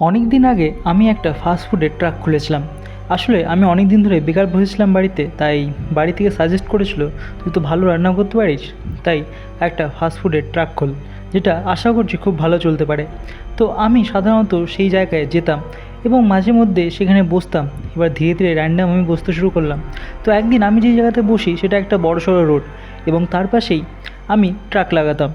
অনেক দিন আগে আমি একটা ফাস্ট ফুডের ট্রাক খুলেছিলাম। আসলে আমি অনেক দিন ধরে বেকার বসেছিলাম বাড়িতে, তাই বাড়ি থেকে সাজেস্ট করেছিল, তুই তো ভালো রান্না করতে পারিস? তাই একটা ফাস্ট ফুডের ট্রাক খোল, যেটা আশা করছি খুব ভালো চলতে পারে। তো আমি সাধারণত সেই জায়গায় যেতাম এবং মাঝে মধ্যে সেখানে বসতাম। এবার ধীরে ধীরে র্যান্ডাম আমি বসতে শুরু করলাম। তো একদিন আমি যে জায়গাতে বসি, সেটা একটা বড়সড় রোড এবং তার পাশেই আমি ট্রাক লাগাতাম।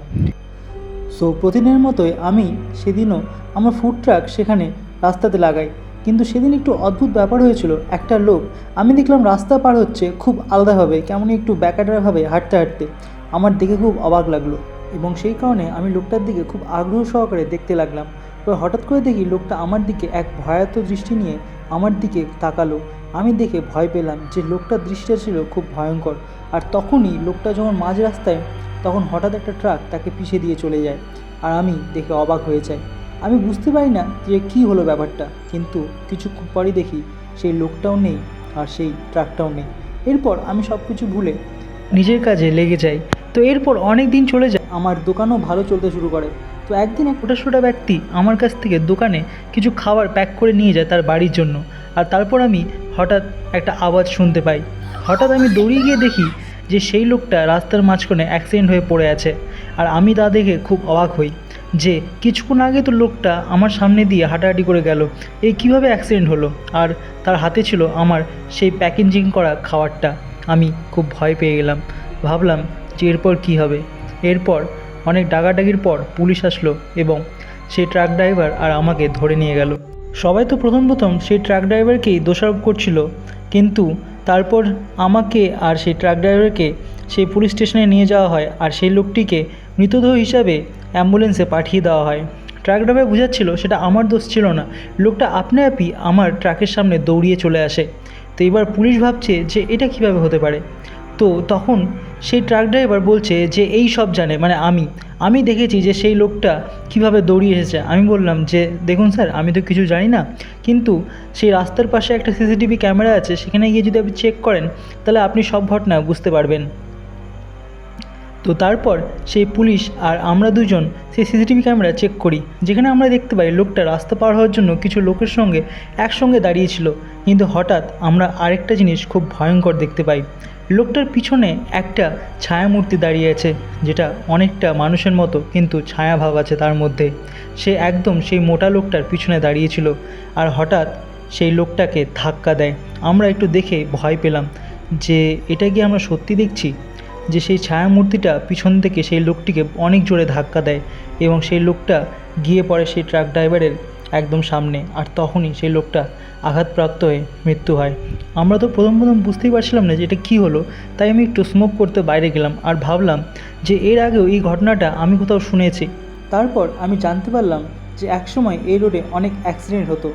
সো প্রতিদিনের মতোই আমি সেদিনও আমার ফুড ট্রাক সেখানে রাস্তাতে লাগাই। কিন্তু সেদিন একটু অদ্ভুত ব্যাপার হয়েছিল। একটা লোক, আমি দেখলাম রাস্তা পার হচ্ছে খুব আলাদাভাবে, কেমন একটু ব্যাকাটারভাবে হাঁটতে হাঁটতে। আমার দেখে খুব অবাক লাগল এবং সেই কারণে আমি লোকটার দিকে খুব আগ্রহ সহকারে দেখতে লাগলাম। এবার হঠাৎ করে দেখি লোকটা আমার দিকে এক ভয়াত দৃষ্টি নিয়ে আমার দিকে তাকালো। আমি দেখে ভয় পেলাম যে লোকটার দৃষ্টিটা ছিল খুব ভয়ঙ্কর। আর তখনই লোকটা যখন মাঝ রাস্তায় তখন হঠাৎ একটা ট্রাক তাকে পিছিয়ে দিয়ে চলে যায় আর আমি দেখে অবাক হয়ে যাই। আমি বুঝতে পারি না যে কী হলো ব্যাপারটা, কিন্তু কিছুক্ষণ পরই দেখি সেই লোকটাও নেই আর সেই ট্রাকটাও নেই। এরপর আমি সব কিছু ভুলে নিজের কাজে লেগে যাই। তো এরপর অনেক দিন চলে যায়, আমার দোকানও ভালো চলতে শুরু করে। তো একদিন এক ফোটা ব্যক্তি আমার কাছ থেকে দোকানে কিছু খাবার প্যাক করে নিয়ে যায় তার বাড়ির জন্য। আর তারপর আমি হঠাৎ একটা আওয়াজ শুনতে পাই। হঠাৎ আমি দৌড়িয়ে গিয়ে দেখি যে সেই লোকটা রাস্তার মাঝখানে অ্যাক্সিডেন্ট হয়ে পড়ে আছে। আর আমি তা দেখে খুব অবাক হই যে কিছুক্ষণ আগে তো লোকটা আমার সামনে দিয়ে হাঁটাহাঁটি করে গেল। এই কীভাবে অ্যাক্সিডেন্ট হলো? আর তার হাতে ছিল আমার সেই প্যাকেজিং করা খাবারটা। আমি খুব ভয় পেয়ে গেলাম। ভাবলাম যে এরপর কী হবে? এরপর অনেক ডাকাডাকির পর পুলিশ আসলো এবং সেই ট্রাক ড্রাইভার আর আমাকে ধরে নিয়ে গেল। সবাই তো প্রথম প্রথম সেই ট্রাক ড্রাইভারকেই দোষারোপ করছিল। কিন্তু তারপর আমাকে আর সেই ট্রাক ড্রাইভারকে সেই পুলিশ স্টেশনে নিয়ে যাওয়া হয় আর সেই লোকটিকে মৃতদেহ হিসাবে অ্যাম্বুলেন্সে পাঠিয়ে দেওয়া হয়। ট্রাক ড্রাইভার বুঝাচ্ছিল, সেটা আমার দোষ ছিল না। লোকটা আপনা আপই আমার ট্রাকের সামনে দৌড়িয়ে চলে আসে। তো এবার পুলিশ ভাবছে যে এটা কীভাবে হতে পারে। তো তখন সেই ট্রাক ড্রাইভার বলছে যে, এই সব জানে মানে আমি আমি দেখেছি যে সেই লোকটা কীভাবে দৌড়িয়ে এসেছে। আমি বললাম যে, দেখুন স্যার আমি তো কিছু জানি না, কিন্তু সেই রাস্তার পাশে একটা সিসিটিভি ক্যামেরা আছে, সেখানে গিয়ে যদি আপনি চেক করেন, তাহলে আপনি সব ঘটনা বুঝতে পারবেন। তো তারপর সেই পুলিশ আর আমরা দুজন সেই সিসিটিভি ক্যামেরা চেক করি, যেখানে আমরা দেখতে পাই লোকটা রাস্তা পার হওয়ার জন্য কিছু লোকের সঙ্গে একসঙ্গে দাঁড়িয়েছিল। কিন্তু হঠাৎ আমরা আরেকটা জিনিস খুব ভয়ঙ্কর দেখতে পাই। লোকটার পিছনে একটা ছায়ামূর্তি দাঁড়িয়ে আছে, যেটা অনেকটা মানুষের মতো, কিন্তু ছায়া ভাব আছে তার মধ্যে। সে একদম সেই মোটা লোকটার পিছনে দাঁড়িয়েছিল আর হঠাৎ সেই লোকটাকে ধাক্কা দেয়। আমরা একটু দেখে ভয় পেলাম যে, এটা কি আমরা সত্যি দেখছি? যে সেই ছায়ামূর্তিটা পিছন থেকে সেই লোকটিকে অনেক জোরে ধাক্কা দেয় এবং সেই লোকটা গিয়ে পড়ে সেই ট্রাক ড্রাইভারের একদম সামনে আর তখনই সেই লোকটা আঘাতপ্রাপ্ত হয়ে মৃত্যু হয়। আমরা তো প্রথম প্রথম বুঝতেই পারছিলাম না যে এটা কী হলো, তাই আমি একটু স্মোক করতে বাইরে গেলাম আর ভাবলাম যে এর আগেও এই ঘটনাটা আমি কোথাও শুনেছি। তারপর আমি জানতে পারলাম যে একসময় এই রোডে অনেক অ্যাক্সিডেন্ট হতো,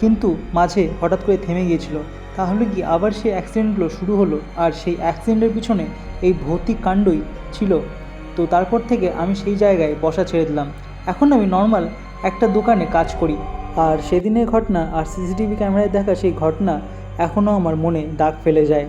কিন্তু মাঝে হঠাৎ করে থেমে গিয়েছিল। তাহলে কি আবার সেই অ্যাক্সিডেন্টগুলো শুরু হলো? আর সেই অ্যাক্সিডেন্টের পিছনে এই ভৌতিক কাণ্ডই ছিল। তো তারপর থেকে আমি সেই জায়গায় বসা ছেড়ে দিলাম। এখন আমি নর্মাল একটা দোকানে কাজ করি। আর সেদিনের ঘটনা আর সিসিটিভি ক্যামেরায় দেখা সেই ঘটনা এখনও আমার মনে দাগ ফেলে যায়।